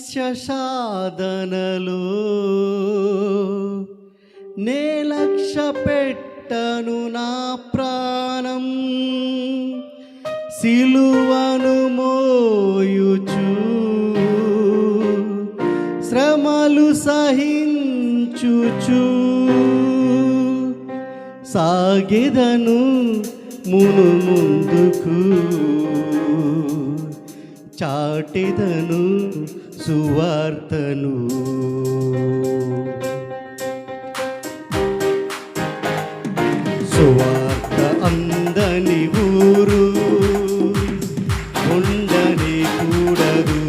లక్ష్య సాధనలో నే లక్ష్య పెట్టను నా ప్రాణం సిలువను మోయుచు శ్రమలు సహించుచు సాగిదను మును ముందుకు చాటిదను సువార్తను. సువార్త అందని ఊరు ఉండని కూడదు.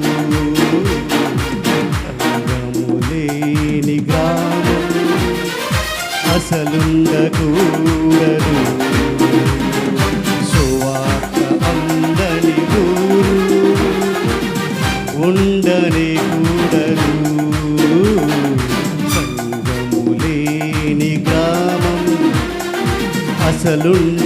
రంగము లేని గ్రామం అసలుండకూడదు. ఉండని కూడదు. సంగము లేని గ్రామం అసలుండ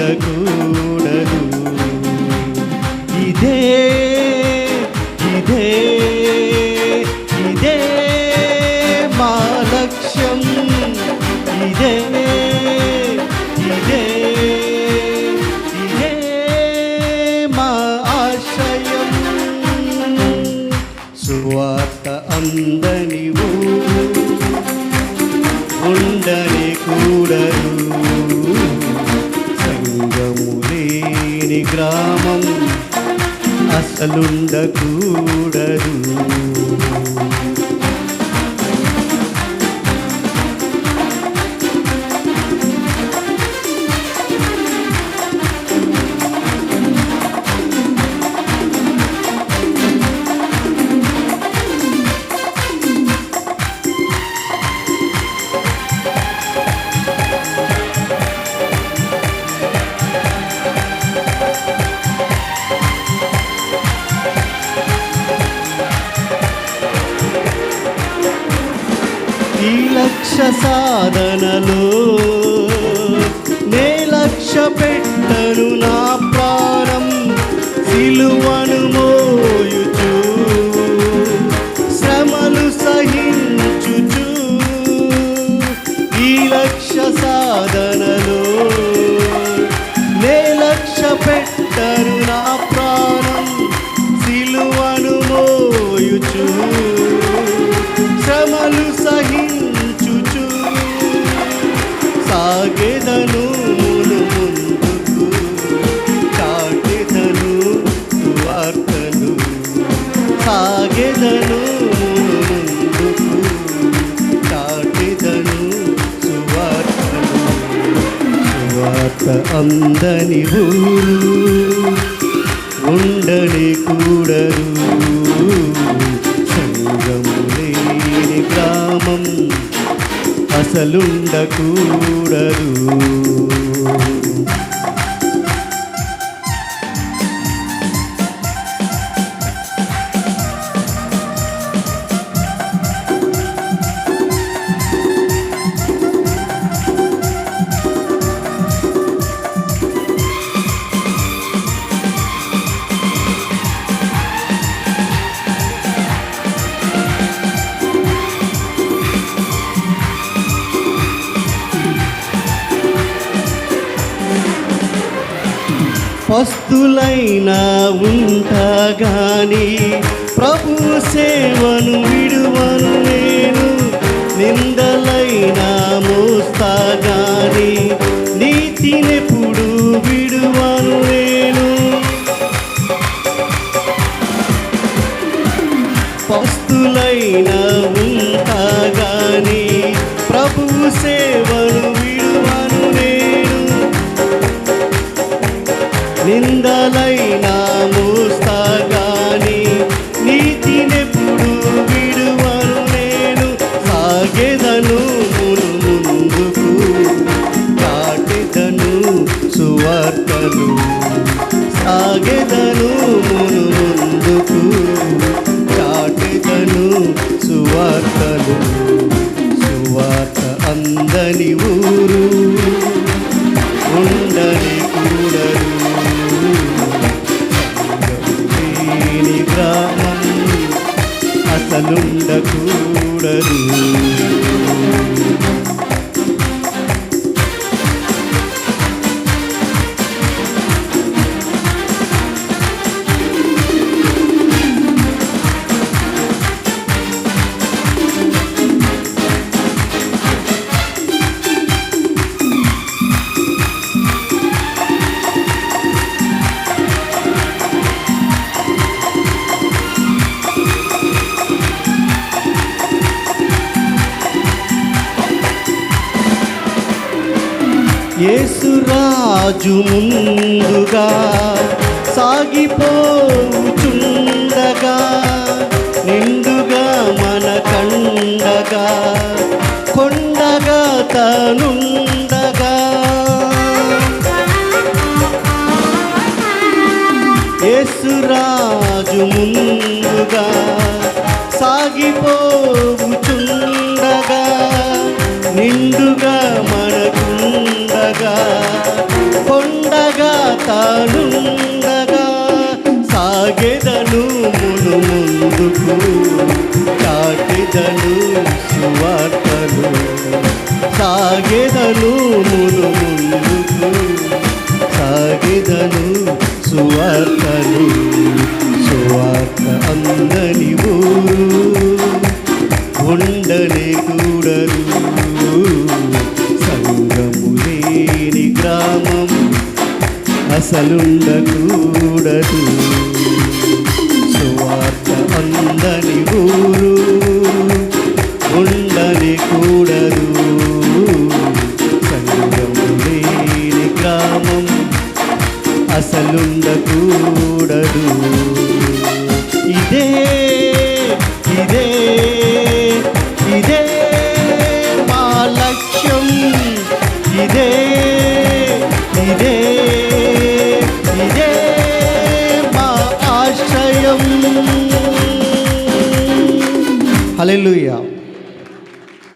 సువార్త అందని ఉండని కూడదు సంగము లేని గ్రామం అసలుండకూడదు. ఈ లక్ష సాధనలో నే లక్ష పెట్టను నా ప్రాణం సిలువను మోయుచు. శ్రమలు సహించుచు. ఈ లక్ష సాధనలో నే లక్ష పెట్టను అందని ఊరు ఉండని కూడరు. సంగము లేని గ్రామం అసలుండకూడరు పస్తులైనా ఉంటాగాని ప్రభు సేవను విడువను నేను నిందలైనా మోస్తాగాని నీతిని సువార్తలు సువార్త అందని ఊరు ఉండని కూడరు గ్రామం అసలుండకూడదు. రాజు ముందుగా సాగిపోచుండగా నిండుగా మన కండగా కొండగా తనుండగా. యేసురాజు ముందుగా సాగిపోచుండగా నిండుగా మనకుండగా. తానుండగా సాగెదను మును ముందుకు చాటెదను సువార్తలు. సాగెదను మును ముందుకు సాగెదను సువార్తలు. సువార్త అందని ఊరు ఉండనే కూడలు సంగము లేని గ్రామము అసలుండకూడదు సువార్త అందని ఊరు ఉండని కూడదు ఆశ్రయం హల్లెలూయా